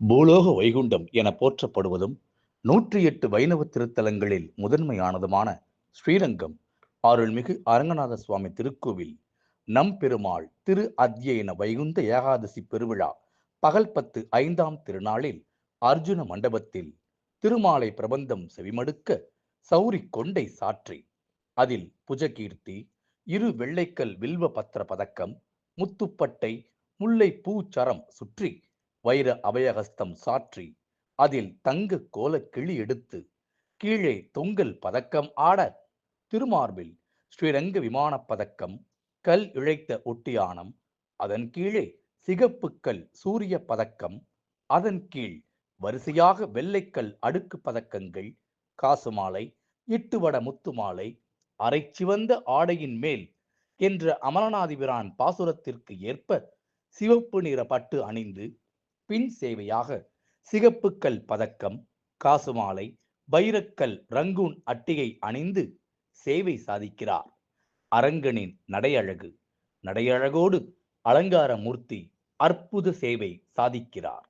பூலோக வைகுண்டம் என போற்றப்படுவதும் நூற்றி எட்டு வைணவ திருத்தலங்களில் முதன்மையானதுமான ஸ்ரீரங்கம் அருள்மிகு அரங்கநாத சுவாமி திருக்கோவில் நம் பெருமாள் திரு அத்தியன வைகுந்த ஏகாதசி பெருவிழா பகல் பத்து ஐந்தாம் திருநாளில் அர்ஜுன மண்டபத்தில் திருமாலை பிரபந்தம் செவிமடுக்க சௌரி கொண்டை சாற்றி. அதில் புஜகீர்த்தி இரு வெள்ளைக்கல் வில்வ பத்திர பதக்கம் முத்துப்பட்டை முல்லை பூச்சரம் சுற்றி வைர அபயஹஸ்தம் சாற்றி அதில் தங்க கோல கிளி எடுத்து கீழே தொங்கல் பதக்கம் ஆட திருமார்பில் ஸ்ரீரங்க விமானப் பதக்கம் கல் இழைத்த ஒட்டியானம் அதன் கீழே சிகப்புக்கல் சூரிய பதக்கம் அதன் கீழ் வரிசையாக வெள்ளைக்கல் அடுக்கு பதக்கங்கள் காசு மாலை இட்டுவட முத்து மாலை அரை சிவந்த ஆடையின் மேல் என்ற அமரநாதிபிரான் பாசுரத்திற்கு ஏற்ப சிவப்பு நிற பட்டு அணிந்து பின் சேவையாக சிகப்புக்கல் பதக்கம் காசு மாலை வைரக்கல் ரங்கூன் அட்டிகை அணிந்து சேவை சாதிக்கிறார். அரங்கனின் நடையழகு நடையழகோடு அலங்கார மூர்த்தி அற்புத சேவை சாதிக்கிறார்.